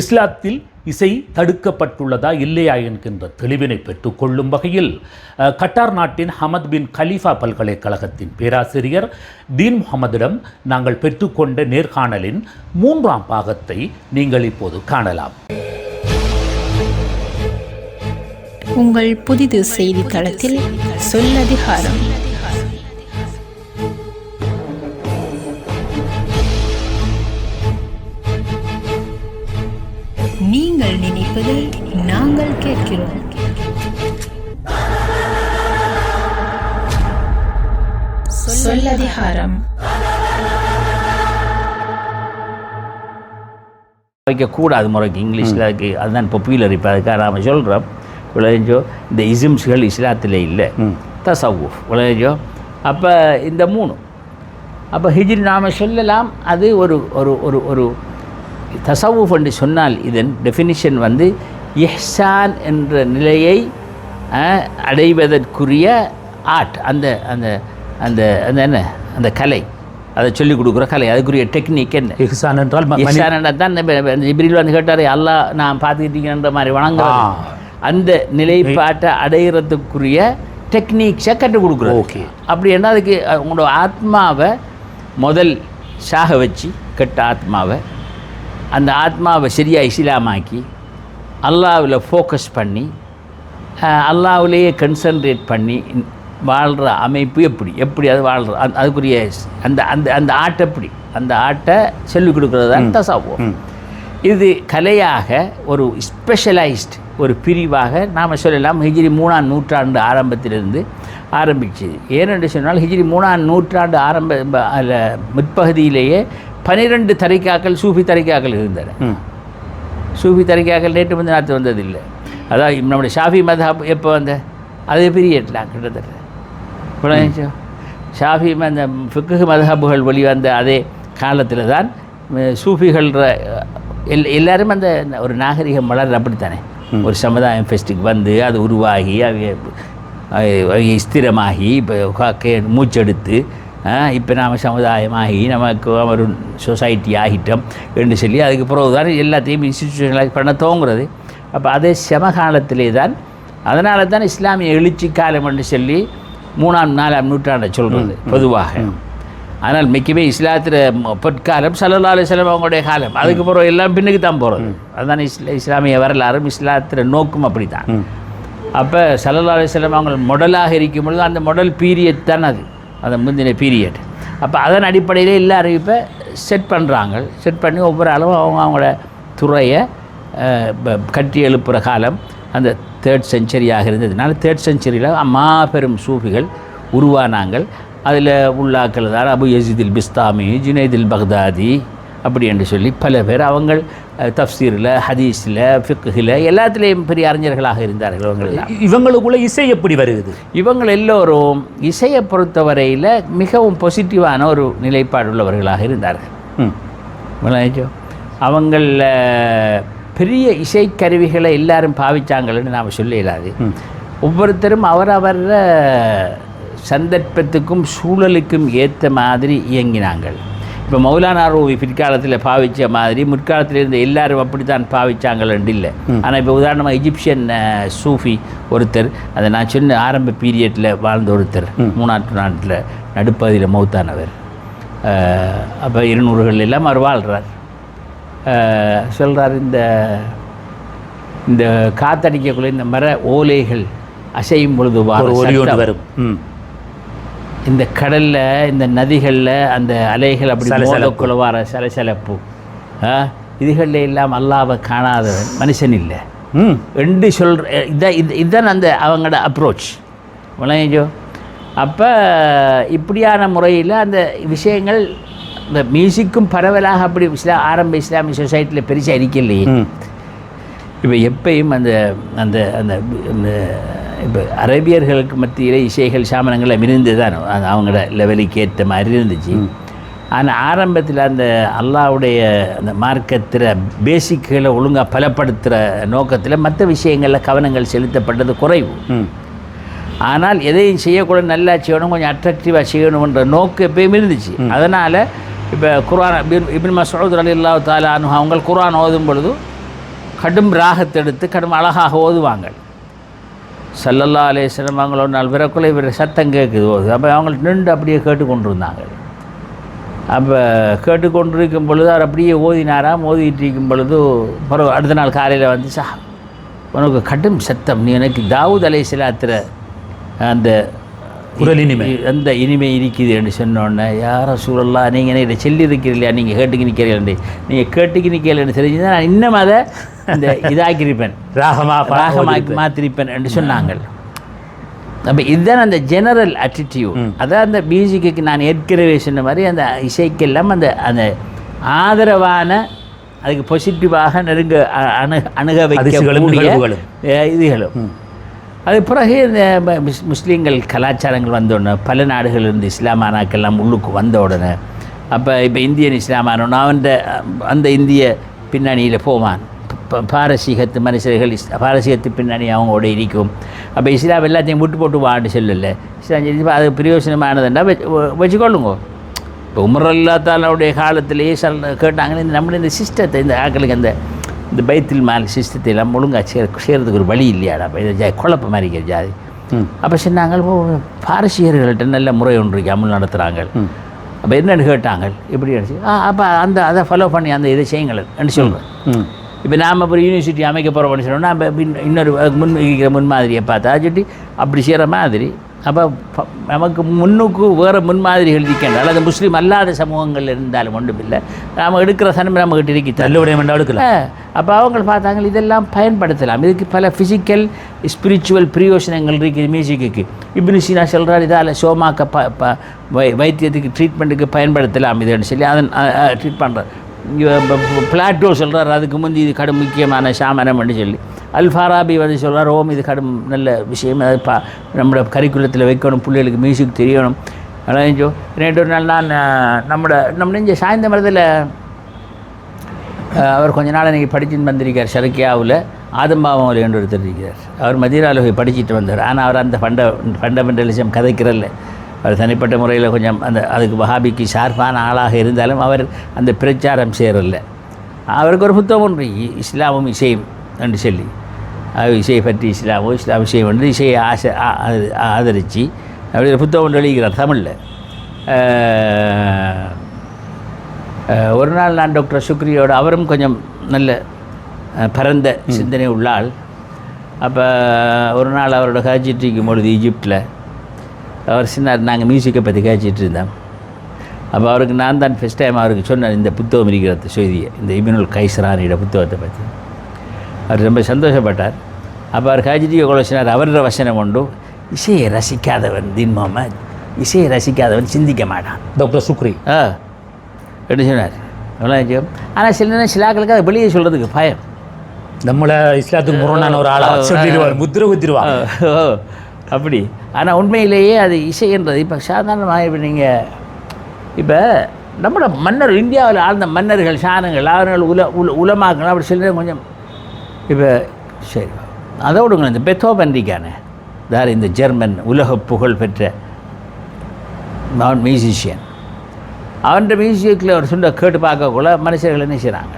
இஸ்லாத்தில் இசை தடுக்கப்பட்டுள்ளதா இல்லையா என்கின்ற தெளிவினை பெற்றுக்கொள்ளும் வகையில் கட்டார் நாட்டின் ஹமத் பின் கலீஃபா பல்கலைக்கழகத்தின் பேராசிரியர் தீன் முகமதிடம் நாங்கள் பெற்றுக்கொண்ட நேர்காணலின் மூன்றாம் பாகத்தை நீங்கள் இப்போது காணலாம். உங்கள் புதிது செய்தித்தளத்தில் சொல்லதிகாரம் நினைப்பதை நாங்கள் கேட்கிறோம். சொல்லதிகாரம். வைக்கக்கூடாது முறைக்கு இங்கிலீஷில் அதுக்கு அதுதான் பாப்புலர் இப்போ அதுக்காக நாம் சொல்கிறோம் விளைஞ்சோ இந்த இசிம்ஸ்கள் இஸ்லாத்தில் இல்லை. தசவுஃப் விளைஞ்சோ அப்போ இந்த மூணு அப்போ ஹிஜ்ரி நாம் சொல்லலாம். அது ஒரு ஒரு ஒரு ஒரு தசவுஃப் என்று சொன்னால் இதன் டெஃபினிஷன் வந்து இஹ்சான் என்ற நிலையை அடைவதற்குரிய ஆர்ட் அந்த அந்த அந்த அந்த என்ன அந்த கலை அதை சொல்லிக் கொடுக்குற கலை அதுக்குரிய டெக்னிக் என்ன இஹ்சான் என்றால் தான் ஜிப்ரீல் வந்து கேட்டார் அல்லாஹ் நான் பார்த்துக்கிட்டீங்கன்ற மாதிரி வணங்குறது ஆ. அந்த நிலைப்பாட்டை அடையிறதுக்குரிய டெக்னிக்ஸை கற்றுக் கொடுக்குறது ஓகே. அப்படி என்ன அதுக்கு உங்களோட ஆத்மாவை முதல் சாக வச்சு கெட்ட ஆத்மாவை அந்த ஆத்மாவை சரியாக இஸ்லாமாக்கி அல்லாவில் ஃபோக்கஸ் பண்ணி அஹ், அல்லாஹ்விலேயே கன்சன்ட்ரேட் பண்ணி வாழ்கிற அமைப்பு எப்படி? எப்படி அது வாழ்கிற அந்த அதுக்குரிய அந்த அந்த அந்த ஆட்டை எப்படி? அந்த ஆட்டை சொல்லிக் கொடுக்குறது தான் தசாவோ இது கலையாக ஒரு ஸ்பெஷலைஸ்ட் ஒரு பிரிவாக நாம் சொல்லலாம். ஹிஜ்ரி மூணாம் நூற்றாண்டு ஆரம்பத்திலிருந்து ஆரம்பிச்சது ஏனென்று சொன்னால் ஹிஜ்ரி மூணாம் நூற்றாண்டு ஆரம்ப அதுல முற்பகுதியிலேயே பனிரெண்டு தரிக்காக்கள் சூஃபி தரிக்காக்கள் இருந்தன. சூஃபி தரிக்காக்கள் நேற்று வந்து நாற்று வந்ததில்லை. அதான் நம்முடைய ஷாஃபி மதஹப் எப்போ வந்த? அதே பீரியட்லாம் கிட்டத்தட்ட? ஷாஃபி அந்த ஃபிக்கு மதஹபுகள் வெளிவந்த அதே காலத்தில் தான் அஹ், சூஃபிகள்ன்ற எல் எல்லாரும் அந்த ஒரு நாகரிகம் வளர்ற அப்படித்தானே. ஒரு சமுதாயம் ஃபெஸ்ட்டுக்கு வந்து அது உருவாகி அவைய அவை- அவை ஸ்திரமாகி இப்போ மூச்செடுத்து இப்போ நாம் சமுதாயமாகி நமக்கு ஒரு சொசைட்டி ஆகிட்டோம் என்று சொல்லி அதுக்கு பிறகு தான் எல்லாத்தையும் இன்ஸ்டிடியூஷனலைஸ் பண்ண தோங்குறது. அப்போ அதே சமகாலத்திலே தான் அதனால தான் இஸ்லாமிய எழுச்சி காலம் என்று சொல்லி மூணாம் நாலாம் நூற்றாண்டை சொல்கிறது பொதுவாக. ஆனால் மிக்கவே இஸ்லாத்தில் பொற்காலம் சல்லல்லா அலிஸ்லாம் அவங்களுடைய காலம். அதுக்கு பிறகு எல்லாம் பின்னுக்கு தான் போகிறது அதுதான் இஸ்லா இஸ்லாமிய வரலாறும் இஸ்லாத்தில் நோக்கும் அப்படி தான் அப்போ சல்லல்லா அலிஸ்லாம் அவங்க மொடலாக இருக்கும் பொழுது அந்த மொடல் பீரியட் தான் அது. அந்த முந்தின பீரியட் அப்போ அதன் அடிப்படையில் எல்லாரும் இப்போ செட் பண்ணுறாங்க செட் பண்ணி ஒவ்வொரு அளவும் அவங்க அவங்களோட துறையை ப- கட்டி எழுப்புகிற காலம் அந்த தேர்ட் செஞ்சுரியாக இருந்ததுனால தேர்ட் செஞ்சுரியில் மாபெரும் சூஃபிகள் உருவானாங்கள் அதில் உள்ளாக்கள் தான் அபு யசிதில் பிஸ்தாமி ஜுனைதில் பக்தாதி அப்படி என்று சொல்லி பல பேர் அவங்கள் தஃப்சீரில் ஹதீஸில் ஃபிக்குல எல்லாத்துலேயும் பெரிய அறிஞர்களாக இருந்தார்கள் இவங்க எல்லாம் இ- இவங்களுக்குள்ள இசை எப்படி வருகிறது? இவங்க எல்லோரும் இசையை பொறுத்தவரையில் மிகவும் பாசிட்டிவான ஒரு நிலைப்பாடு உள்ளவர்களாக இருந்தார்கள். அவங்கள பெரிய இசைக்கருவிகளை எல்லாரும் பாவிச்சாங்கன்னு நாம் சொல்ல இயலாது ஒவ்வொருத்தரும் அவரவர் சந்தர்ப்பத்துக்கும் சூழலுக்கும் ஏற்ற மாதிரி இயங்கினாங்கள். இப்போ மௌலானா ரூவி பிற்காலத்தில் பாவிச்ச மாதிரி முற்காலத்தில் இருந்த எல்லாரும் அப்படித்தான் பாவிச்சாங்கள்னு இல்லை. ஆனால் இப்போ உதாரணமாக எஜிப்சியன் சூஃபி ஒருத்தர் அதை நான் சொன்ன ஆரம்ப பீரியட்டில் வாழ்ந்த ஒருத்தர் மூணாற்று நாட்டில் நடுப்பகுதியில் மௌத்தானவர். அப்போ இருநூறுகள் எல்லாம் அவர் வாழ்கிறார் சொல்கிறார் இந்த இந்த காத்தடிக்கக்குள்ள இந்த மர ஓலைகள் அசையும் பொழுது வரும். இந்த கடல்ல இந்த நதிகளில் அந்த அலைகள் அப்படி சலசலப்பு. மோதக்குள்ள வர சலசலப்பு இதுகளில் எல்லாம் அல்லாவை காணாதவன் மனுஷன் இல்லை ம். ரெண்டு சொல்ற இதான் இது இதுதான் அந்த அவங்களோட அப்ரோச் விளங்கிச்சோ அப்போ இப்படியான முறையில் அந்த விஷயங்கள் இந்த மியூசிக்கும் பரவலாக அப்படி இஸ்லா ஆரம்ப இஸ்லாமிய சொசைட்டியில் பெருசாக இருக்கலையே. இப்போ எப்பயும் அந்த அந்த அந்த அந்த இப்போ அரேபியர்களுக்கு மத்தியில் இசைகள் சாமனங்கள் இருந்து தான். அவங்களோட லெவலுக்கு ஏற்ற மாதிரி இருந்துச்சு. ஆனால் ஆரம்பத்தில் அந்த அல்லாவுடைய அந்த மார்க்கத்தில் பேசிக்குகளை ஒழுங்காக பலப்படுத்துகிற நோக்கத்தில் மற்ற விஷயங்களில் கவனங்கள் செலுத்தப்பட்டது குறைவு. ஆனால் எதையும் செய்யக்கூடாது நல்லா செய்யணும் கொஞ்சம் அட்ராக்டிவாக செய்யணுன்ற நோக்கு எப்பயும் இருந்துச்சு. அதனால் இப்போ குர்ஆன் இபின் மசூத் அலி அல்லா தாலா அவங்க குர்ஆன் ஓதும் பொழுது கடும் ராகத்தெடுத்து கடும் அழகாக ஓதுவாங்க. சல்லல்லா அலேஸ்வரம் அவங்களோட நாள் பிறக்குள்ள இவர் சத்தம் கேட்குது. ஓது அப்போ அவங்கள்ட்ட நின்று அப்படியே கேட்டுக்கொண்டு இருந்தாங்க அப்போ கேட்டுக்கொண்டிருக்கும் பொழுது அவர் அப்படியே ஓதினாராம் ஓதிட்டு இருக்கும் பொழுது பிறகு அடுத்த நாள் காலையில் வந்து சா உனக்கு கடும் சத்தம். நீ எனக்கு தாவூத் அலைசிலாத்திர அந்த குரல் இனிமை. அந்த இனிமை இருக்குது என்று சொன்னோடனே யாரோ சூழல்லாம் நீங்கள் என்ன இதை சொல்லி இருக்கிறீங்களா நீங்கள் கேட்டுக்கு நிற்கிறீர்கள் நீங்கள் கேட்டுக்கு நிற்கிறீங்கன்னு தெரிஞ்சுதான் நான் இன்னும் அதை அந்த இதாக்கியிருப்பேன். ராகமா ராகமாக்கி மாத்திருப்பேன் என்று சொன்னாங்க அப்போ இதுதான் அந்த ஜெனரல் attitude. அதான் அந்த மியூசிக்கு நான் ஏற்கனவே சொன்ன மாதிரி அந்த இசைக்கெல்லாம் அந்த அந்த ஆதரவான அதுக்கு பாசிட்டிவாக நெருங்க அணு அணுக வைக்கக்கூடிய இதுகளும். அது பிறகு இந்த முஸ்லீம்கள் கலாச்சாரங்கள் வந்தோடனே பல நாடுகளிலிருந்து இஸ்லாமானாக்கெல்லாம் உள்ளுக்கு வந்த உடனே அப்போ இப்போ இந்தியன் இஸ்லாமானோன்னா அவன் அந்த இந்திய பின்னணியில் போவான். பாரசீகத்து மனுஷர்கள் இஸ் பாரசீகத்து பின்னணி அவங்களோட இருக்கும். அப்போ இஸ்லாம் எல்லாத்தையும் விட்டு போட்டு வாண்டு செல்லல. இஸ்லாம் சொல்லி அது பிரயோசனமானதுண்டா வச்சு வச்சுக்கொள்ளுங்க. இப்போ உமரல்லாத்தாலுடைய காலத்திலேயே சொல் கேட்டாங்கன்னு இந்த நம்மளுடைய இந்த சிஸ்டத்தை இந்த ஆக்களுக்கு அந்த இந்த பைத்தில் மால் சிஸ்டத்தை எல்லாம் ஒழுங்காக சேர் செய்கிறதுக்கு ஒரு வழி இல்லையாடா இது ஜா குழப்ப மாதிரி இருக்கிற ஜாதி. அப்போ சொன்னாங்க ஓ பாரசீகர்கள்ட்ட நல்ல முறை ஒன்று இருக்கு அமல் நடத்துகிறாங்க அப்போ என்னன்னு கேட்டாங்க இப்படி நினச்சி ஆ அப்போ அந்த அதை ஃபாலோ பண்ணி அந்த இதை செய்யுங்கள் சொல்கிறேன் இப்போ நாம் அப்புறம் யூனிவர்சிட்டி அமைக்க போகிறோம்னு சொன்னோம்னா நம்ம இன்னொரு முன் இருக்கிற முன்மாதிரியை பார்த்தா சொல்லி அப்படி செய்கிற மாதிரி அப்போ நமக்கு முன்னுக்கு வேறு முன்மாதிரிகள் இருக்கின்ற அல்லது முஸ்லீம் அல்லாத சமூகங்கள் இருந்தாலும் ஒன்றும் இல்லை. நாம் எடுக்கிற சனமே நம்மகிட்ட இருக்கிறது நல்ல என்றால் எடுக்கலாம். அப்போ அவங்க பார்த்தாங்க இதெல்லாம் பயன்படுத்தலாம். இதுக்கு பல ஃபிசிக்கல் ஸ்பிரிச்சுவல் பிரயோசனங்கள் இருக்குது மியூசிக்கு இப்னு சீனா சொல்கிறார் இதால் சோமாக்க ப ப வை வைத்தியத்துக்கு ட்ரீட்மெண்ட்டுக்கு பயன்படுத்தலாம் இதுன்னு சொல்லி அதன் ட்ரீட் பண்ணுறார் பிளாட்டோ சொல்கிறார் அதுக்கு முந்தி இது கடும் முக்கியமான சாமனம்னு சொல்லி. அல்ஃபாராபி வந்து சொல்கிறார் ஓம் இது கடும் நல்ல விஷயம். அது பா நம்மளோட கரிக்குலத்தில் வைக்கணும் பிள்ளைகளுக்கு மியூசிக் தெரியணும். அதான் நேற்று ஒரு நாள் நான் நம்மளோட நம்ம நெஞ்ச சாய்ந்த மரத்தில் அவர் கொஞ்ச நாள் இன்றைக்கி படிச்சுட்டு வந்திருக்கார் ஷரக்கியாவில் ஆதம்பாவம் என்று ஒருத்தர் இருக்கிறார். அவர் மதீனாவில் போய் படிச்சுட்டு வந்தார். ஆனால் அவர் அந்த ஃபண்ட ஃபண்டமெண்டலிசம் கதைக்கிறல்ல. அவர் தனிப்பட்ட முறையில் கொஞ்சம் அந்த அதுக்கு வஹாபிக்கு ஷார்ஃபான ஆளாக இருந்தாலும் அவர் அந்த பிரச்சாரம் சேரல அவருக்கு ஒரு புத்தகம் ஒன்று இஸ்லாமும் இசையும் என்று சொல்லி. இசையை பற்றி இஸ்லாமோ இஸ்லாம் இசையம் வந்து இசையை ஆசை ஆதரித்து அப்படி புத்தகம் ஒன்று எழுதுகிறார் தமிழில். ஒரு நாள் நான் டாக்டர் சுக்ரியோட அவரும் கொஞ்சம் நல்ல பரந்த சிந்தனை உள்ள ஆள். அப்போ ஒரு நாள் அவரோட காய்ச்சிட்டு பொழுது ஈஜிப்டில் அவர் சின்ன நாங்கள் மியூசிக்கை பற்றி காய்ச்சிட்டு இருந்தோம். அப்போ அவருக்கு நான் தான் ஃபஸ்ட் டைம் அவருக்கு சொன்னேன் இந்த புத்தகம் இருக்கிறது செய்தியை இந்த இபினுல் கைசரானியோட புத்தகத்தை பற்றி அவர் ரொம்ப சந்தோஷப்பட்டார். அப்போ அவர் காய்ச்சிட்டு கொலசினார் அவரோட வசனம் உண்டு இசையை ரசிக்காதவன் தீன் முகமது இசையை ரசிக்காதவன் சிந்திக்க மாட்டான் டாக்டர் சுக்ரி ஆ எப்படி சொன்னார் எவ்வளோ ஆனால் சில நேரம் சிலாக்களுக்கு அதை வெளியே சொல்கிறதுக்கு பயம் நம்மள இஸ்லாத்துக்கு முரணான ஒரு ஆளா சொல்லிடுவார் முத்திர குத்திடுவார் ஓ அப்படி ஆனால் உண்மையிலேயே அது இசைன்றது இப்போ சாதாரணமாக இப்போ நீங்கள் இப்போ நம்மளோட மன்னர் இந்தியாவில் ஆழ்ந்த மன்னர்கள் சாணங்கள் அவர்கள் உல உல உலமாக்கள் அப்படி சில நேரம் கொஞ்சம் இப்போ சரி அதை விடுங்க இந்த பெத்தோபன் இருக்கானே. தார் இந்த ஜெர்மன் உலக புகழ் பெற்ற நான் மியூசிஷியன். அவன் மியூசியத்தில் அவர் சொல்ல கேட்டு பார்க்கக்குள்ள மனுஷர்கள் என்ன செய்கிறாங்க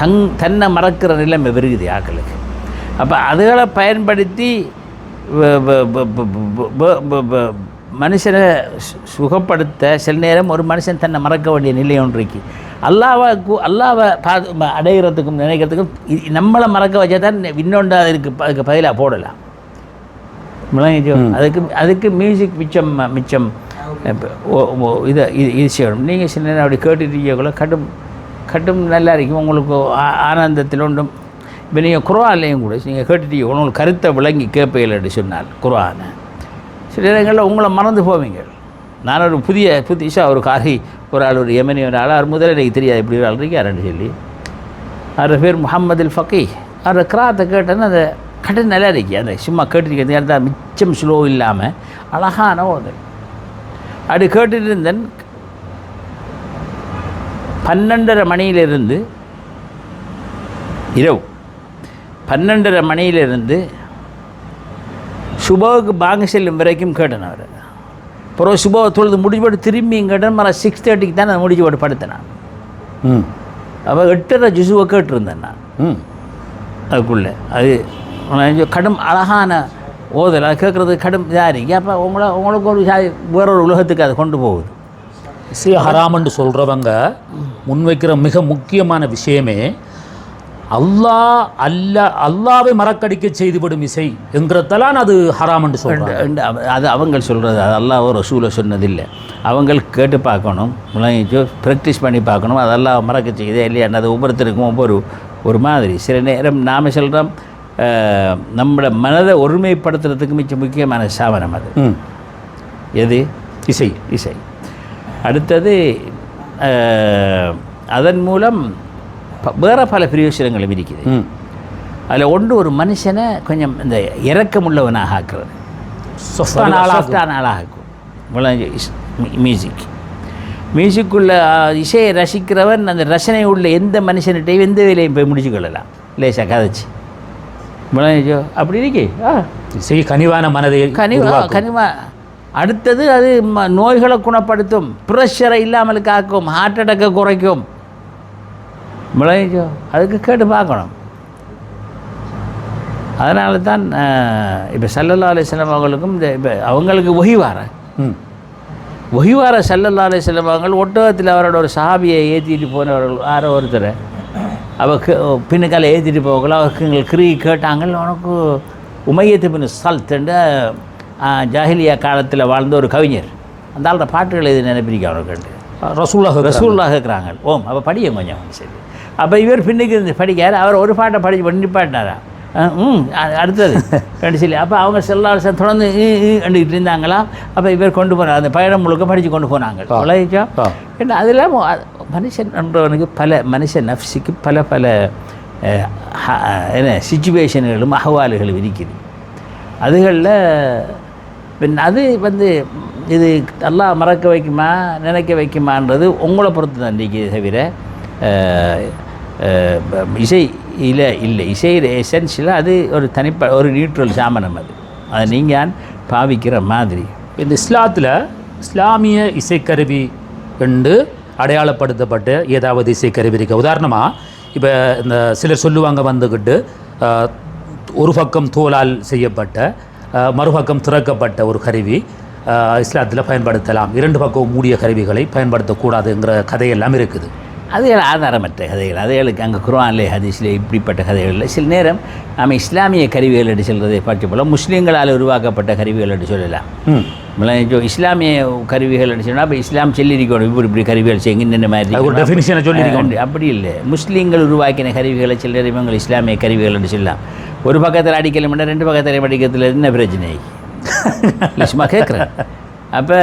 தங் தன்னை மறக்கிற நிலைமை வருகுது ஆக்களுக்கு. அப்போ அதுகளை பயன்படுத்தி மனுஷனை சு- சுகப்படுத்த சில நேரம் ஒரு மனுஷன் தன்னை மறக்க வேண்டிய நிலை ஒன்று இருக்கு. அல்லாவை கு- அல்லாவை பா அடைகிறதுக்கும் நினைக்கிறதுக்கும் நம்மளை மறக்க வச்சா தான் இன்னொன்று அதுக்கு அதுக்கு பதிலாக போடலாம். விளங்கிச்சோ அதுக்கு அதுக்கு மியூசிக் மிச்சம் மிச்சம் இதை இது இது செய்யணும். நீங்கள் சில நேரம் அப்படி கேட்டுட்டீங்களோ கடும் கடும் நல்லா இருக்கும். உங்களுக்கு ஆ- ஆனந்தத்தில் ஒன்றும் இப்போ நீங்கள் குரான்லையும் கூட நீங்கள் கேட்டுட்டீங்க உங்களுக்கு கருத்தை விளங்கி கேட்பீர்கள் என்று சொன்னால் குரானை சில நேரங்களில் உங்களை மறந்து போவீங்க. நான் ஒரு புதிய புதுசாக ஒரு காரி ஒரு ஆள் ஒரு எமனி ஒரு ஆள். அவர் முதல்ல எனக்கு தெரியாது இப்படி ஒரு ஆள் இருக்காருன்னு சொல்லி. அவர் பேர் முகமது ஃபக்கி அவர் கிராத்தை கேட்டேன்னு அந்த கடன் நல்லா இருக்கு. அந்த சும்மா கேட்டுருக்கிறது அந்த மிச்சம் ஸ்லோ இல்லாமல் அழகான ஓதல் அப்படி கேட்டுட்டு இருந்தேன் பன்னெண்டரை மணியிலிருந்து இரவு. பன்னெண்டரை மணியிலிருந்து சுபோவுக்கு பாங்க செல்லும் வரைக்கும் கேட்டேன் அவர் அப்புறம் சுபோவை தொழுது முடிச்சு போட்டு திரும்பி கேட்டேன் மற சிக்ஸ் தேர்ட்டிக்கு தான் நான் முடிச்சு போட்டு படுத்தேன் நான் ம். அவள் எட்டரை ஜிசுவை கேட்டிருந்தேன் நான். ம். அதுக்குள்ளே. அது கடும் அழகான ஓதல் அது கேட்குறது கடும் இதாக இருக்கு அப்போ உங்களை உங்களுக்கு ஒரு வேற ஒரு உலகத்துக்கு அது கொண்டு போகுது. இசை ஹராம்னு சொல்கிறவங்க முன்வைக்கிற மிக முக்கியமான விஷயமே அல்லாஹ் அல்ல அல்லாவை மறக்கடிக்க செய்துவிடும் இசை என்கிறதெல்லாம் அது ஹராம்னு சொல்கிறாங்க ரெண்டு அவ- அது அவங்க சொல்கிறது அது அல்லாஹ் ரசூலை சொன்னதில்லை. அவங்க கேட்டு பார்க்கணும் ப்ராக்டிஸ் பண்ணி பார்க்கணும் அதெல்லாம் மறக்க செய்யுதே இல்லையா அது ஒவ்வொருத்தருக்கும் ஒவ்வொரு ஒரு மாதிரி. சில நேரம் நாம் சொல்கிறோம் நம்மளோட மனதை ஒருமைப்படுத்துறதுக்கு மிச்ச முக்கியமான சாதனம் அது. எது? இசை இசை. அடுத்தது அதன் மூலம் வேற பல பிரயோசனங்களும் இருக்குது அதில் ஒன்று ஒரு மனுஷனை கொஞ்சம் இந்த இறக்கமுள்ளவனாக ஆக்குறது. சொஃப்டான ஆளாகும். சாஃப்டான ஆளாகும் விளங்கு இஸ்- மி- மியூசிக் மியூசிக்குள்ள இசையை ரசிக்கிறவன் அந்த ரசனை உள்ள எந்த மனுஷன்கிட்டையும் எந்த வேலையும் போய் முடிச்சு கொள்ளலாம். லேசாக கதைச்சு. விளங்கிச்சோ அப்படி இருக்கே. ஆ. இசை கனிவான மனதை கனிவா. கனிவா. அடுத்தது அது நோய்களை குணப்படுத்தும். ப்ரெஷரை இல்லாமல் காக்கும் ஹார்ட் அட்டாக்கை குறைக்கும். விளைஞ்சோ அதுக்கு கேட்டு பார்க்கணும். அதனால தான் இப்போ சல்லல்லா அலிஸ்லாம் அவங்களுக்கும் இந்த இப்போ அவங்களுக்கு ஒஹிவார ம். ஒஹிவார சல்லல்லா அலிஸ்லாம் ஒட்டகத்தில் அவரோட ஒரு சாபியை ஏற்றிட்டு போனவர்கள் யாரோ ஒருத்தர். அவ பின்னுக்கால ஏற்றிட்டு போகல அவருக்கு எங்கள் கிரி கேட்டாங்க உனக்கு உமையத்து பின் சல்த்துண்டு ஜாஹிலியா காலத்தில் வாழ்ந்த ஒரு கவிஞர். அந்த ஆளோட பாட்டுகள் எது நினைப்பிரிக்க அவனுக்கு ரசூல்லாக ரசூல்லாக இருக்கிறாங்க ஓம் அப்போ படிங்க கொஞ்சம் சரி. அப்போ இவர் பின்னுக்கு இருந்து படிக்கார் அவர் ஒரு பாட்டை படிச்சு பண்ணி நிப்பாட்டினாரா? அஹ், ம் அடுத்தது. ரெண்டு சொல்லி அப்போ அவங்க செல்லாசம் தொடர்ந்து கண்டுக்கிட்டு இருந்தாங்களாம் அப்போ இவர் கொண்டு போனார். அந்த பயணம் முழுக்க படித்து கொண்டு போனாங்க. உலகிச்சோம். ஏன்னா அதில் மனுஷன் என்றவனுக்கு பல மனுஷ நஃப்ஸுக்கு பல பல என்ன சுச்சுவேஷன்களும் அகவாலுகளும் இருக்குது. அதுகளில் பின் அது வந்து இது எல்லாம் மறக்க வைக்குமா நினைக்க வைக்குமான்றது உங்களை பொறுத்து தான் இன்றைக்கி தவிர இசை இல்லை இல்லை. இசையில் எசென்ஷியலாக அது ஒரு தனிப்ப ஒரு நியூட்ரல் சாமனம் அது. அதை நீங்கள் பாவிக்கிற மாதிரி. இந்த இஸ்லாத்தில் இஸ்லாமிய இசைக்கருவி என்று அடையாளப்படுத்தப்பட்ட ஏதாவது இசைக்கருவி இருக்க. உதாரணமாக இப்போ இந்த சிலர் சொல்லுவாங்க வந்துக்கிட்டு ஒரு பக்கம் தோலால் செய்யப்பட்ட மறுபக்கம் திறக்கப்பட்ட ஒரு கருவி இஸ்லாத்தில் பயன்படுத்தலாம். இரண்டு பக்கம் மூடிய கருவிகளை பயன்படுத்தக்கூடாதுங்கிற கதையெல்லாம் இருக்குது. அதுகள் ஆதாரமற்ற கதைகள்? அதுகளுக்கு அங்கே குர்ஆன்லே ஹதீஸ்லே இப்படிப்பட்ட கதைகள் இல்லை. சில நேரம் நாம் இஸ்லாமிய கருவிகள் என்று சொல்வதை பார்த்து போல முஸ்லீம்களால் உருவாக்கப்பட்ட கருவிகள் என்று சொல்லலாம். இஸ்லாமிய கருவிகள் என்று சொன்னால் இப்போ இஸ்லாம் சொல்லியிருக்கணும். இப்படி இப்படி கருவிகள் செய்யுங்க இந்த மாதிரி. அஹ் அப்படி இல்லை. முஸ்லீம்கள் உருவாக்கின கருவிகளை சிலர் இவங்க இஸ்லாமிய கருவிகள் என்று சொல்லலாம். ஒரு பக்கத்தில் அடிக்கல ரெண்டு பக்கத்தில் படிக்கிறதுல என்ன பிரச்சனை? சும்மா கேட்குறேன் அப்போ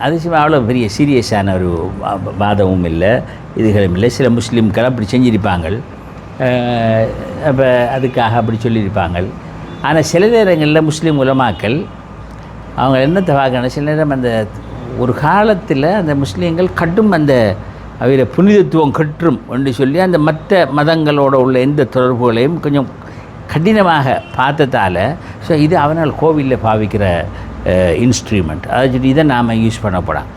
அது அவ்வளோ பெரிய சீரியஸான ஒரு வா- வாதமும் இல்லை இதுகளும் இல்லை. சில முஸ்லீம்கள் அப்படி செஞ்சிருப்பாங்க அப்போ அதுக்காக அப்படி சொல்லியிருப்பாங்க ஆனால் சில நேரங்களில் முஸ்லீம் உலமாக்கள் அவங்க என்னத்தை பார்க்கணும் சில நேரம் அந்த ஒரு காலத்தில் அந்த முஸ்லீம்கள் கட்டும் அந்த அவரை புனிதத்துவம் கற்றும் என்று சொல்லி அந்த மற்ற மதங்களோட உள்ள எந்த தொடர்புகளையும் கொஞ்சம் கடினமாக பார்த்ததால ஸோ இது அவனால் கோவிலில் பாவிக்கிற இன்ஸ்ட்ருமெண்ட் அதை சொல்லி இதை நாம் யூஸ் பண்ணப்படாம்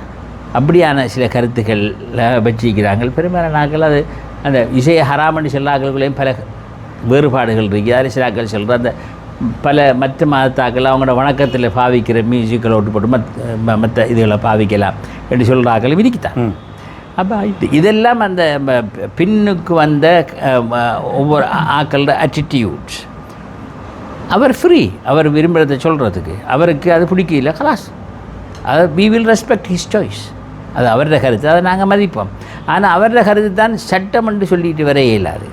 அப்படியான சில கருத்துக்கள் வச்சிக்கிறாங்க பெரும்பாலான நாட்கள் அது அந்த இசைய ஹராமணி செல்லாக்களுக்குள்ளேயும் பல வேறுபாடுகள் இருக்குது அதில் சிலாக்கள் சொல்கிற அந்த பல மற்ற மதத்தாக்கள் அவங்களோட வணக்கத்தில் பாவிக்கிற மியூசிக்கில் விட்டு போட்டு மத் மற்ற இதுகளை பாவிக்கலாம் என்று சொல்கிறாக்கள் விதிக்குத்தான். ம். அப்போ இது இதெல்லாம் அந்த பின்னுக்கு வந்த ஒவ்வொரு ஆக்களோட attitudes. அவர் ஃப்ரீ அவர் விரும்புகிறத சொல்கிறதுக்கு அவருக்கு அது பிடிக்கல கலாஸ் அது we will respect his choice அது அவரோட கருத்து அதை நாங்கள் மதிப்போம். ஆனால் அவரோட கருத்து தான் சட்டம் என்று சொல்லிட்டு வர இயலாது.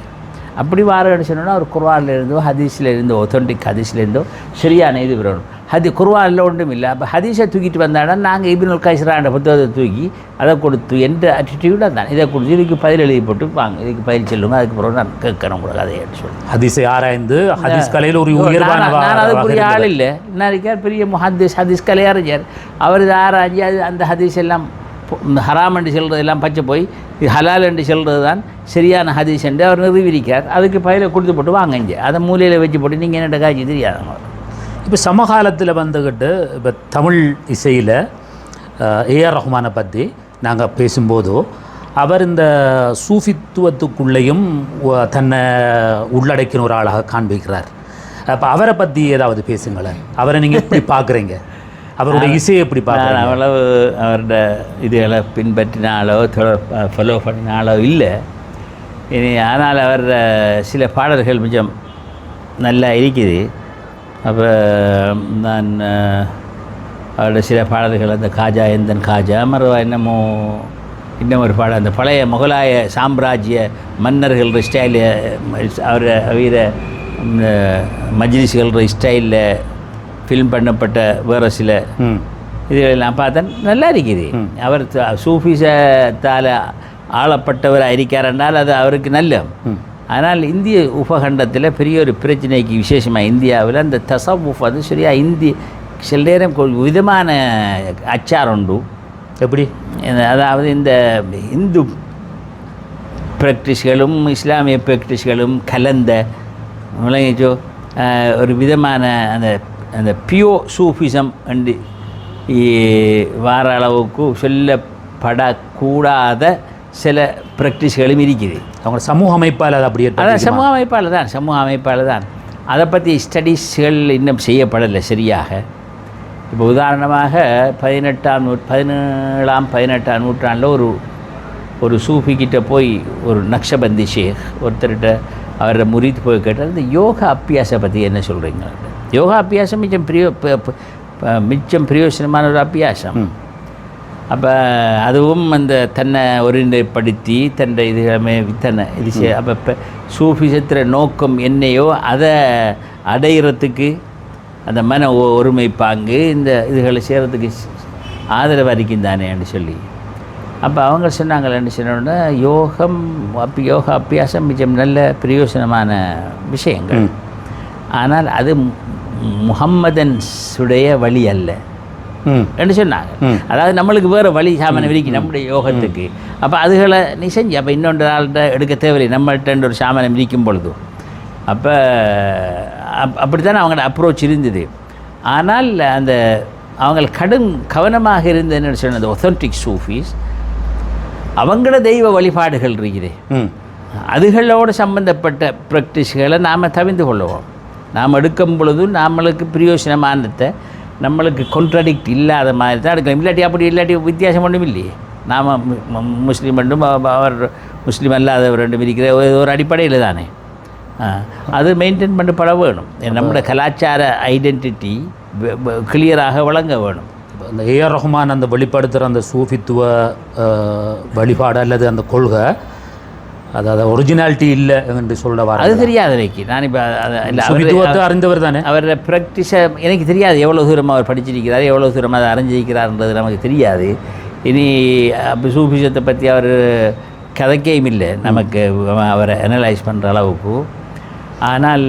அப்படி வாரன்னு சொன்னோன்னா ஒரு குர்வானில் இருந்தோ ஹதீஸில் இருந்தோ ஒத்தன்டிக் ஹதீஸில் இருந்தோ சரியான இது வரணும். ஹதி குர்வானில் ஒன்றும் இல்லை. அப்போ ஹதீஸை தூக்கிட்டு வந்தாங்கன்னா நாங்கள் இபினுல் கைசராண்ட புத்தகத்தை தூக்கி அதை கொடுத்து எந்த ஆட்டிடியூடாக தான் இதை கொடுத்து இதுக்கு பதில் எழுதி போட்டு வாங்க. இதுக்கு பதில் சொல்லுங்க. அதுக்கு பிறகு நான் கேட்கணும் கூட கதையை சொல்லி ஹதீஸை ஆராய்ந்து ஹதீஸ் கலையில் ஒரு நான் அதுக்குரிய ஆள் இல்லை. என்ன பெரிய முஹத்திஸ் ஹதீஸ் கலையறிஞர் அவர் இது ஆராய்ச்சி அது அந்த ஹதீஸ் எல்லாம் ஹராம் என்று சொல்கிறது எல்லாம் பச்சை போய் இது ஹலால் என்று சொல்கிறது தான் சரியான ஹதீஸ் என்று அவர் நிரூபிக்கார் அதுக்கு பயில கொடுத்து போட்டு வாங்க இங்கே. அதை மூலையில் வச்சு போட்டு நீங்கள் என்னட்ட காய்ச்சி தெரியாதவங்க. இப்போ சமகாலத்தில் வந்துக்கிட்டு இப்போ தமிழ் இசையில் ஏஆர் ரஹ்மானை பற்றி நாங்கள் பேசும்போதோ அவர் இந்த சூஃபித்துவத்துக்குள்ளேயும் தன்னை உள்ளடக்கின ஒரு ஆளாக காண்பிக்கிறார். அப்போ அவரை பற்றி ஏதாவது பேசுங்களேன். அவரை நீங்கள் எப்படி பார்க்குறீங்க அவருடைய இசையை எப்படி நான் பார்க்குறீங்க அவ்வளவு அவரோட இதுகளை பின்பற்றினாலோ ஃபாலோ பண்ணினாலோ இல்லை. இனி ஆனால் அவர் சில பாடல்கள் மிச்சம் நல்லா இருக்குது. அப்போ நான் அவரோட சில பாடல்கள் அந்த காஜா எந்தன் காஜா மறுவா என்னமோ இன்னும் ஒரு பாடல் அந்த பழைய முகலாய சாம்ராஜ்ய மன்னர்கள் ஸ்டைலு அவர் அவர மஜ்லிஸ்கள் ஸ்டைலில் ஃபில்ம் பண்ணப்பட்ட வேறு சில இதுகளை நான் பார்த்தேன். நல்லா இருக்குது. அவர் சூஃபிசத்தால் ஆளப்பட்டவராக இருக்கார் என்றால் அது அவருக்கு நல்ல ஆனால் இந்திய உபகண்டத்தில் பெரிய ஒரு பிரச்சனைக்கு விசேஷமாக இந்தியாவில் அந்த தசவுஃப் அது சரியா இந்தி சில நேரம் விதமான அச்சாரம் உண்டு. எப்படி? அதாவது இந்த இந்து ப்ராக்டிஸ்களும் இஸ்லாமிய ப்ராக்டிஸ்களும் கலந்த விளங்கிச்சோ ஒரு விதமான அந்த அந்த பியோ சூஃபிசம் என்று வார அளவுக்கு சொல்லப்படக்கூடாத சில ப்ராக்டிஸ்களும் இருக்குது. அவங்க சமூக அமைப்பால் அது அப்படியே அதான் சமூக அமைப்பால் தான் சமூக அமைப்பால் தான். அதை பற்றி ஸ்டடீஸ்கள் இன்னும் செய்யப்படலை சரியாக. இப்போ உதாரணமாக பதினெட்டாம் நூ பதினேழாம் பதினெட்டாம் நூற்றாண்டில் ஒரு ஒரு சூஃபிக்கிட்ட போய் ஒரு நக்ஷபந்தி ஷேக் ஒருத்தர்கிட்ட அவரை முறித்து போய் கேட்டார் இந்த யோகா அபியாசை பற்றி என்ன சொல்கிறீங்க யோகா அபியாசம் மிச்சம் பிரியோ மிச்சம் பிரயோசனமான ஒரு அபியாசம். அப்போ அதுவும் அந்த தன்னை ஒருநிலைப்படுத்தி தன்னை இது எல்லாமே தன்னை இது அப்போ இப்போ சூஃபிசத்தில் நோக்கம் என்னையோ அதை அடையிறதுக்கு அந்த மன ஒ- ஒருமைப்பாங்கு இந்த இதுகளை செய்கிறதுக்கு ஆதரவு அறிக்கும் தானேன்னு சொல்லி. அப்போ அவங்க சொன்னாங்களேன்னு சொன்னோன்னா யோகம் அப்பி யோகா அபியாசம் மிச்சம் நல்ல பிரயோசனமான விஷயங்கள். ஆனால் அது முகம்மதன்ஸுடைய வழி அல்ல. என்று சொன்னாங்க. அதாவது நம்மளுக்கு வேறு வழி சாமனை விரிக்கு நம்முடைய யோகத்துக்கு. அப்போ அதுகளை நீ செஞ்சு அப்போ இன்னொன்று ஆள்கிட்ட எடுக்க தேவையில்லை. நம்மள்கிட்ட ஒரு சாமனை விரிக்கும் பொழுது. அப்போ அப் அப்படித்தானே அவங்களோட அப்ரோச் இருந்தது. ஆனால் அந்த அவங்க கடும் கவனமாக இருந்ததுன்னு சொன்னது ஒத்தன்டிக் சூஃபீஸ் அவங்கள தெய்வ வழிபாடுகள் இருக்குது. அதுகளோடு சம்பந்தப்பட்ட ப்ராக்டிஸ்களை நாம் தவிர்த்து கொள்ளுவோம். நாம் எடுக்கும் பொழுது நம்மளுக்கு பிரயோசனமானதை நம்மளுக்கு கொன்ட்ரடிக்ட் இல்லாத மாதிரி தான் எடுக்கலாம் இல்லாட்டி அப்படி இல்லாட்டி வித்தியாசம் ஒன்றும் இல்லையே. நாம் முஸ்லீம் ரெண்டும் அவ- அவர் முஸ்லீம் அல்லாதவர் ரெண்டும் இருக்கிற ஒரு- ஒரு அடிப்படையில் தானே. அது மெயின்டைன் பண்ணி பட வேணும் நம்மளோட கலாச்சார ஐடென்டிட்டி கிளியராக வழங்க வேணும். அந்த ஏஆர் ரஹ்மான் அந்த வெளிப்படுத்துகிற அந்த சூஃபித்துவ வழிபாடு அல்லது அந்த கொள்கை அது அது ஒரிஜினாலிட்டி இல்லை என்று சொல்ல வர அது தெரியாது எனக்கு. நான் இப்போ இல்லை அறிந்தவர் தானே? அவரோட ப்ராக்டிஸை எனக்கு தெரியாது எவ்வளோ தூரம் அவர் படிச்சிருக்கிறார் எவ்வளோ தூரம் அதை அறிஞ்சிருக்கிறார்ன்றது நமக்கு தெரியாது. இனி அப்போ சூஃபிசத்தை பற்றி அவர் கதைக்கையும் இல்லை. நமக்கு அவரை அனலைஸ் பண்ணுற அளவுக்கு. ஆனால்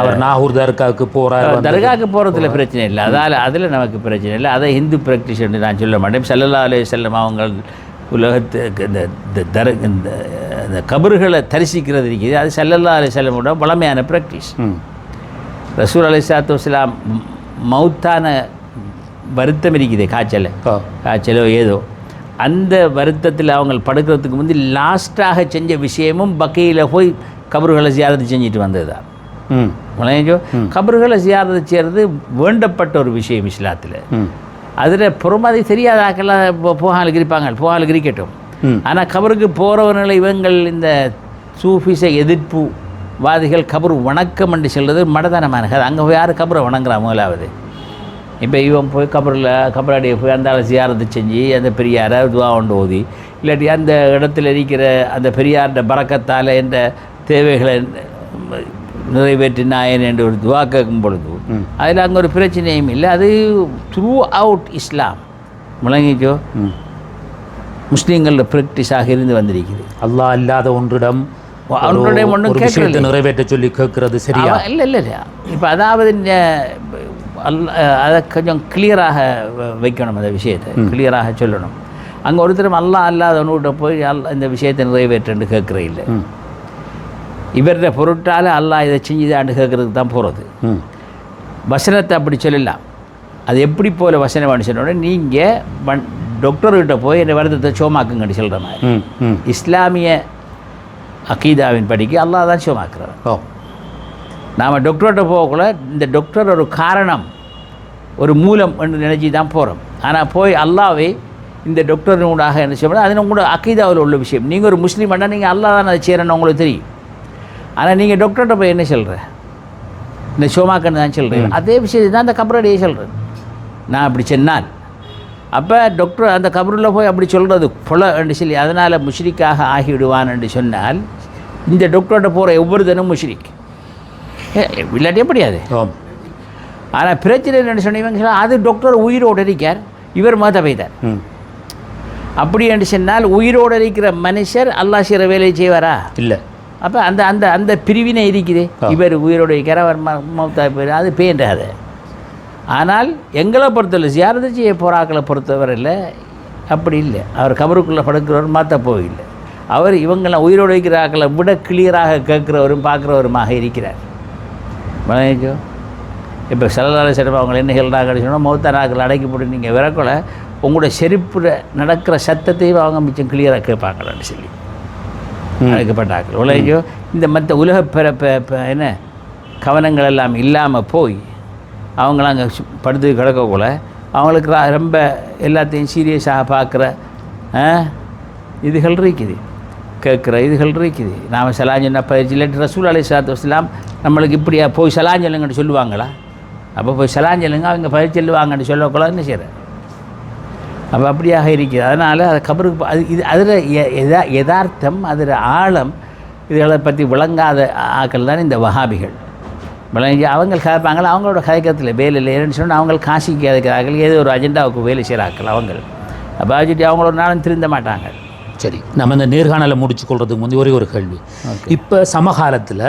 அவர் நாகூர் தர்காவுக்கு போகிறார் தர்காவுக்கு போகிறதுல பிரச்சனை இல்லை. அதால் அதில் நமக்கு பிரச்சனை இல்லை. அதை ஹிந்து ப்ராக்டிஸ் என்று நான் சொல்ல மாட்டேன். சல்லல்லா அலைஹி வஸல்லம் அவங்க உலகத்துக்கு இந்த தர இந்த இந்த கபறுகளை தரிசிக்கிறது இருக்குது. அது சல்லல்லா அலைஹி வஸல்லமோட வளமையான ப்ராக்டிஸ் ரசூல் அலி சாத்து வஸ்லாம் மௌத்தான வருத்தம் இருக்குது காய்ச்சல். காய்ச்சலோ ஏதோ. அந்த வருத்தத்தில் அவங்க படுக்கிறதுக்கு முந்தி லாஸ்ட்டாக செஞ்ச விஷயமும் பக்கையில் போய் கபறுகளை ஜியாரத்து செஞ்சுட்டு வந்தது தான் ம். முளையஞ்சோ கபறுகளை ஜியாரத்து செய்கிறது வேண்டப்பட்ட ஒரு விஷயம் இஸ்லாத்தில். அதில் புறமாதி தெரியாத ஆக்கெல்லாம் இப்போ போகாலுக்கு இருப்பாங்க. போகாலுக்கு இருக்கட்டும். ஆனால் கபருக்கு போகிறவர்களை இவங்கள் இந்த சூஃபிச எதிர்ப்பு வாதிகள் கபர் வணக்கம் என்று சொல்கிறது மடதனமான கதை அங்கே போய் யார் கபரை வணங்குறா முதலாவது? இப்போ இவன் போய் கபரில் கபராடியை போய் அந்த ஆளை ஜியாரத்து செஞ்சு அந்த பெரியாரை துவா கொண்டு ஓதி இல்லாட்டி அந்த இடத்துல இருக்கிற அந்த பெரியார்ட பறக்கத்தால் என்ற தேவைகளை நிறைவேற்றினாயன் என்று ஒரு துவா கேட்கும் பொழுது அதில் அங்கே ஒரு பிரச்சனையும் இல்லை. அது த்ரூ அவுட் இஸ்லாம் முழங்கிச்சோ ம் முஸ்லீம்களோட ப்ராக்டிஸாக இருந்து வந்திருக்குது. அல்லாஹ் இல்லாத ஒன்றிடம் ஒன்றிடம் ஒன்றும் கேட்கவில்லை. நிறைவேற்ற சொல்லி கேட்கறது சரியா? இல்லை இல்லை இல்லை. இப்போ அதாவது அதை கொஞ்சம் கிளியராக வைக்கணும் அந்த விஷயத்தை. கிளியராக சொல்லணும். அங்கே ஒருத்தரும் அல்லா அல்லாதவனுகிட்ட போய் அல் இந்த விஷயத்தை நிறைவேற்றன்னு கேட்குற இல்லை இவருடைய பொருட்டால் அல்லாஹ் இதை செஞ்சுதான்னு கேட்குறதுக்கு தான் போகிறது வசனத்தை அப்படி சொல்லலாம். அது எப்படி போல வசனம் சொன்னோட நீங்கள் டாக்டர்கிட்ட போய் என்னை வருத்தத்தை சோமாக்குங்கன்னு சொல்கிற மாதிரி. இஸ்லாமிய அகீதாவின் படிக்கு அல்லாஹ் தான் சோமாக்குறார். ஓ. நாம் டாக்டர்கிட்ட போகக்குள்ள இந்த டாக்டர் ஒரு காரணம் ஒரு மூலம் என்று நினச்சி தான் போகிறோம் ஆனால் போய் அல்லாவே இந்த டாக்டரினூடாக என்ன செய்யணும் அது உங்களோட அக்கீதாவில் உள்ள விஷயம். நீங்கள் ஒரு முஸ்லீம் பண்ணால் நீங்கள் அல்லா தான் அதை செய்கிறேன்னு உங்களுக்கு தெரியும். ஆனால் நீங்கள் டாக்டர்கிட்ட போய் என்ன சொல்கிற இந்த சோமாக்கன்னு தான் சொல்கிறேன் அதே விஷயத்தை தான் அந்த கபரடியே சொல்கிறேன் நான் அப்படி சொன்னால் அப்போ டாக்டர் அந்த கபரில் போய் அப்படி சொல்கிறது புல என்று சொல்லி அதனால் முஷ்ரிக்காக ஆகிவிடுவான் என்று சொன்னால் இந்த டாக்டர்கிட்ட போகிற ஒவ்வொரு தினம் முஷ்ரிக். இல்லாட்டியே முடியாது ஆனால் பிரச்சனை என்னன்னு சொன்னீங்க அது டாக்டர் உயிரோடு இருக்கார் இவர் மத பெய்தார் அப்படி என்று சொன்னால் உயிரோடு இருக்கிற மனுஷர் அல்லாஹ் செய்கிற வேலையை செய்வாரா? இல்லை. அப்போ அந்த அந்த அந்த பிரிவினை இருக்குது. இவர் உயிரோடு இருக்கிற அவர் மௌத்தா போயிரு அது பேண்டாது ஆனால் எங்களை பொறுத்தவரை ஜியாரதை செய்ய போகிறாக்களை பொறுத்தவரையில் அப்படி இல்லை. அவர் கபருக்குள்ளே படுக்கிறவர் மாற்ற போகவில்லை அவர் இவங்கெல்லாம் உயிரோடு இருக்கிற ஆக்களை விட கிளியராக கேட்குறவரும் பார்க்குறவருமாக இருக்கிறார். வணங்கோ இப்போ செலலாளர் சிறப்பு அவங்க என்ன சொல்கிறாங்கன்னு சொன்னால் மௌத்த நாக்கள் அடக்கி போட்டு நீங்கள் விறக்கொலை உங்களோட செருப்பில் நடக்கிற சத்தத்தையும் அவங்க மிச்சம் கிளியராக கேட்பாங்களான்னு சொல்லி. அழைக்கப்பட்டார்கள் உலகோ இந்த மற்ற உலக பிற என்ன கவனங்கள் எல்லாம் இல்லாமல் போய் அவங்களாம் அங்கே படுத்து கிடக்கக்குள்ள அவங்களுக்கு ரொம்ப எல்லாத்தையும் சீரியஸாக பார்க்குற இதுகள் இருக்குது. கேட்குற இதுகள் இருக்குது. நாம் சலாஞ்சொன்ன பயிற்சி இல்லாட்டி ரசூல் அலி சாத்து வஸ்லாம் நம்மளுக்கு இப்படியா போய் சலாஞ்சொல்லுங்கன்னு சொல்லுவாங்களா? அப்போ போய் சலாஞ்சலுங்க அவங்க பயிற்சி சொல்லுவாங்கன்னு சொல்லக்கூடாது செய்கிறேன் அப்போ அப்படியாக இருக்குது. அதனால் அது கபருக்கு அது இது அதில் எதா யதார்த்தம் அதில் ஆழம் இதுகளை பற்றி விளங்காத ஆக்கள் தான் இந்த வஹாபிகள். விளங்கி அவங்க கதைப்பாங்களா அவங்களோட கதைக்கிறதுல வேலை இல்லை ஏன்னு சொன்னால் அவங்க காசிக்கு கதைக்கிறார்கள் ஏதோ ஒரு அஜெண்டாவுக்கு வேலை செய்கிறார்கள் அவங்க அப்போ வச்சுட்டு அவங்களோட நாளும் திருந்த மாட்டாங்க. சரி நம்ம இந்த நேர்காணலை முடிச்சு கொள்றதுக்கு முந்தைய ஒரே ஒரு கேள்வி. இப்போ சமகாலத்தில்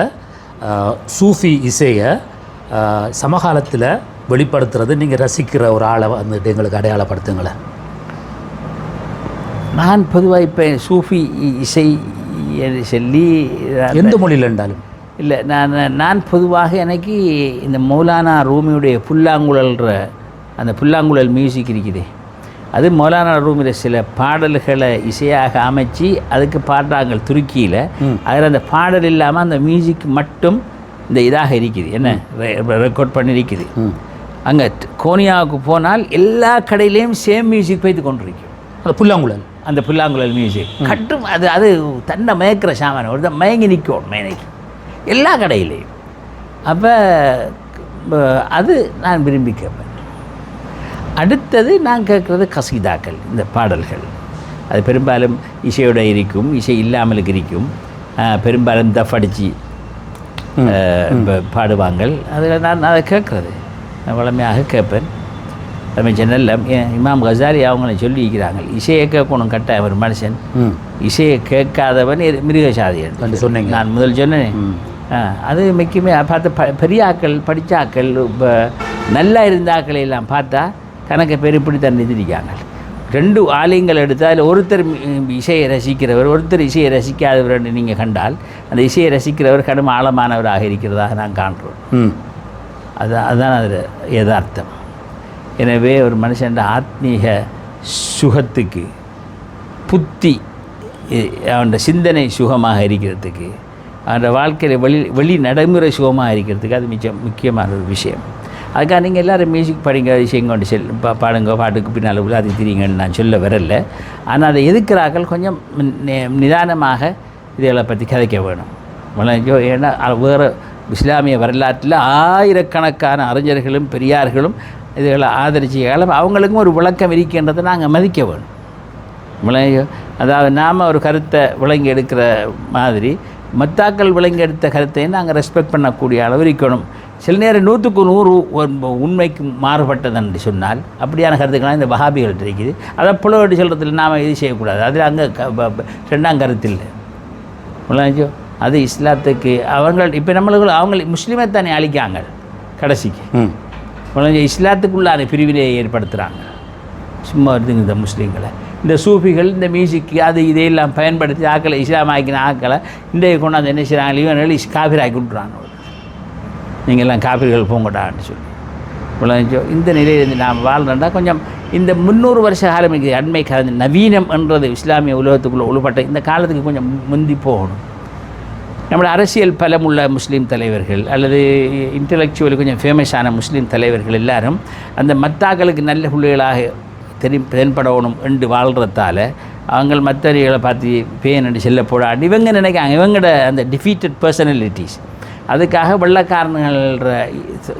சூஃபி இசையை சமகாலத்தில் வெளிப்படுத்துறது நீங்கள் ரசிக்கிற ஒரு ஆளை வந்துட்டு எங்களுக்கு அடையாளப்படுத்துங்களேன். நான் பொதுவாக இப்போ சூஃபி இசை என்று சொல்லி எந்த மொழியில் இருந்தாலும். இல்லை நான் நான் பொதுவாக எனக்கு இந்த மௌலானா ரூமியுடைய புல்லாங்குழல்ற அந்த புல்லாங்குழல் மியூசிக் இருக்குது. அது மௌலானா ரூமில் சில பாடல்களை இசையாக அமைச்சு அதுக்கு பாடுறாங்க துருக்கியில். அதில் அந்த பாடல் இல்லாமல் அந்த மியூசிக் மட்டும் இந்த இதாக இருக்குது. என்ன? ரெக்கார்ட் பண்ணியிருக்குது. அங்கே கோனியாவுக்கு போனால் எல்லா கடையிலையும் சேம் மியூசிக் வைத்து கொண்டிருக்கும். அந்த புல்லாங்குழல். அந்த புல்லாங்குழல் மியூசிக் கட்டும் அது அது தன்னை மயக்கிற சாமான். ஒரு தான் மயங்கி நிற்கும் மேனைக்கு. எல்லா கடையிலையும். அப்போ அது நான் விரும்பி கேட்பேன். அடுத்தது நான் கேட்குறது கசீதாக்கள் இந்த பாடல்கள். அது பெரும்பாலும் இசையோட இருக்கும் இசை இல்லாமலுக்கு இருக்கும். பெரும்பாலும் தஃப் அடிச்சு அஹ், ப- பாடுவாங்கள். அதில் நான் அதை கேட்குறது. வளமையாக கேட்பேன். நல்ல ஏன் இமாம் கசாலி அவங்கள சொல்லி இருக்கிறாங்க இசையை கேட்கணும் கட்டாயம் ஒரு மனுஷன். இசையை கேட்காதவன் வந்து சொன்னீங்க. நான் முதல் சொன்னேன். அது மிக்கமே பார்த்து ப பெரிய ஆக்கள் படித்த ஆக்கள் இப்போ நல்லா இருந்த ஆக்களை எல்லாம் பார்த்தா கணக்கு பேர் இப்படி தான் நிதிரிக்காங்க ரெண்டு ஆலயங்கள் எடுத்தால் அதில் ஒருத்தர் இசையை ரசிக்கிறவர் ஒருத்தர் இசையை ரசிக்காதவர் என்று நீங்கள் கண்டால் அந்த இசையை ரசிக்கிறவர் கடும் ஆழமானவராக இருக்கிறதாக நான் காண்கிறோம். ம். அது அதுதான் அதில் யதார்த்தம். எனவே ஒரு மனுஷன் ஆத்மீக சுகத்துக்கு புத்தி அவன் சிந்தனை சுகமாக இருக்கிறதுக்கு அந்த வாழ்க்கையில் வெளி வெளி நடைமுறை சுகமாக இருக்கிறதுக்கு அது மிச்சம் முக்கியமான ஒரு விஷயம். அதுக்காக நீங்கள் எல்லோரும் மியூசிக் படிங்க விஷயம் கொண்டு செல் பா பாடுங்க பாட்டுக்கு பின்னால் உள்ள அது தெரியுங்கன்னு நான் சொல்ல வரல. ஆனால் அதை எதிர்க்கிறார்கள் கொஞ்சம் நிதானமாக இதுகளை பற்றி கதைக்க வேணும். ஏன்னா வேறு இஸ்லாமிய வரலாற்றில் ஆயிரக்கணக்கான அறிஞர்களும் பெரியார்களும் இதுகளை ஆதரிச்சு காலம் அவங்களுக்கும் ஒரு விளக்கம் இருக்கின்றதை நாங்கள் மதிக்க வேணும். விளங்கி அதாவது நாம் ஒரு கருத்தை விளங்கி எடுக்கிற மாதிரி மத்தாக்கள் விளங்கி எடுத்த கருத்தை நாங்கள் ரெஸ்பெக்ட் பண்ணக்கூடிய அளவு இருக்கணும். சில நேரம் நூற்றுக்கு நூறு உண்- உண்மைக்கு மாறுபட்டது என்று சொன்னால் அப்படியான கருத்துக்கள்லாம் இந்த வஹாபிகள் இருக்குது. அதை புலவடி சொல்கிறதுல நாம் இது செய்யக்கூடாது? அதில் அங்கே ரெண்டாம் கருத்து இல்லை. விளங்கிச்சோ அது இஸ்லாத்துக்கு அவங்கள் இப்போ நம்மளுக்கு அவங்க முஸ்லீமை தானே அழிக்காங்க கடைசிக்கு. உடனே இஸ்லாத்துக்குள்ளான பிரிவினையை ஏற்படுத்துகிறாங்க சும்மா வருதுங்க இந்த முஸ்லீம்களை. இந்த சூஃபிகள் இந்த மியூசிக்கு அது இதையெல்லாம் பயன்படுத்தி ஆக்களை இஸ்லாமாக்கின ஆக்களை இன்றைய கொண்டாந்து என்ன செய்கிறாங்க? இவன் இஸ் காபிராக்கி விட்றாங்க நீங்கள் எல்லாம் காபிர்கள் போங்கடான்னு சொல்லி. இந்த நிலையிலேருந்து நாம் வாழ்றோம்னா கொஞ்சம் இந்த முந்நூறு வருஷ காலம் இது அண்மை கலந்து நவீனம் என்றது இஸ்லாமிய உலகத்துக்குள்ளே உள்பட்ட இந்த காலத்துக்கு கொஞ்சம் முந்தி போகணும். நம்மளோட அரசியல் பலமுள்ள முஸ்லீம் தலைவர்கள் அல்லது இன்டலெக்சுவல் கொஞ்சம் ஃபேமஸான முஸ்லீம் தலைவர்கள் எல்லாரும் அந்த மத்தாக்களுக்கு நல்ல பிள்ளைகளாக தெரி தென்படணும் என்று வாழ்கிறதால அவங்க மற்றவர்களை பார்த்து பேனண்டு செல்ல போடாது இவங்க நினைக்காங்க இவங்களோட அந்த டிஃபீட்டட் பர்சனாலிட்டிஸ் அதுக்காக வெள்ளக்காரங்கள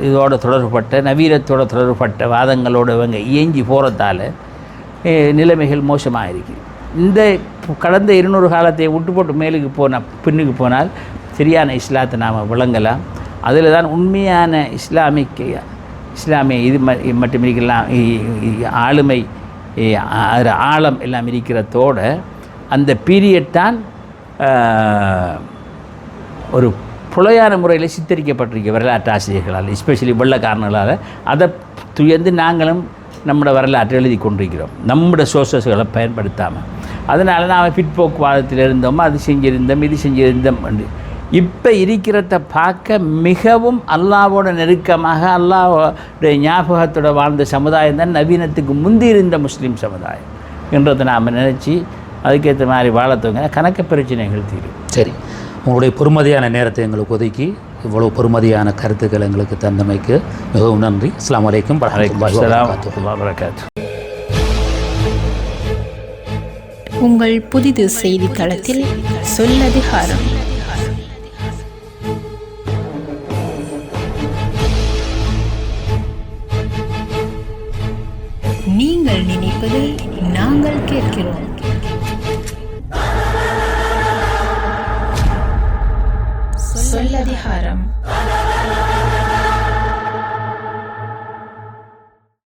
இதோட தொடர்பட்ட நவீனத்தோட தொடர்பட்ட வாதங்களோடு இவங்க இயங்கி போகிறதால நிலைமைகள் மோசமாக இருக்குது இந்த கடந்த இருநூறு காலத்தை விட்டு போட்டு மேலுக்கு போன பின்னுக்கு போனால் சரியான இஸ்லாத்தை நாம் விளங்கலாம். அதில் தான் உண்மையான இஸ்லாமிக் இஸ்லாமிய இது ம மட்டும் இருக்கலாம் ஆளுமை அதில் ஆழம் எல்லாம் இருக்கிறதோட அந்த பீரியட் தான் ஒரு புலையான முறையில் சித்தரிக்கப்பட்டிருக்க வரலாற்று ஆசிரியர்களால் எஸ்பெஷலி வெள்ளக்காரர்களால் அதை துயர்ந்து நாங்களும் நம்மளோட வரலாற்றை எழுதி கொண்டிருக்கிறோம். நம்மளோட சோர்சஸ்களை பயன்படுத்தாமல் அதனால் நாம் பிற்போக்குவாதத்தில் இருந்தோம் அது செஞ்சிருந்தோம் இது செஞ்சிருந்தோம் என்று இப்போ இருக்கிறத பார்க்க மிகவும் அல்லாவோட நெருக்கமாக அல்லாவோட ஞாபகத்தோட வாழ்ந்த சமுதாயம் தான் நவீனத்துக்கு முந்தி இருந்த முஸ்லீம் சமுதாயம் என்றதை நாம் நினச்சி அதுக்கேற்ற மாதிரி வாழத்தவங்க கணக்கு பிரச்சனைகள் தீரும் சரி. உங்களுடைய பொறுமதியான நேரத்தை எங்களுக்கு ஒதுக்கி இவ்வளவு பொறுமதியான கருத்துக்கள் எங்களுக்கு தந்தமைக்கு மிகவும் நன்றி. அஸ்ஸலாமு அலைக்கும் வரஹ்மத்துல்லாஹி அஸ்ஸலாமு வபரகாத்துஹு. அலைக்கும் வரகாத்து உங்கள் புதிது செய்தித்தளத்தில் சொல்லதிகாரம்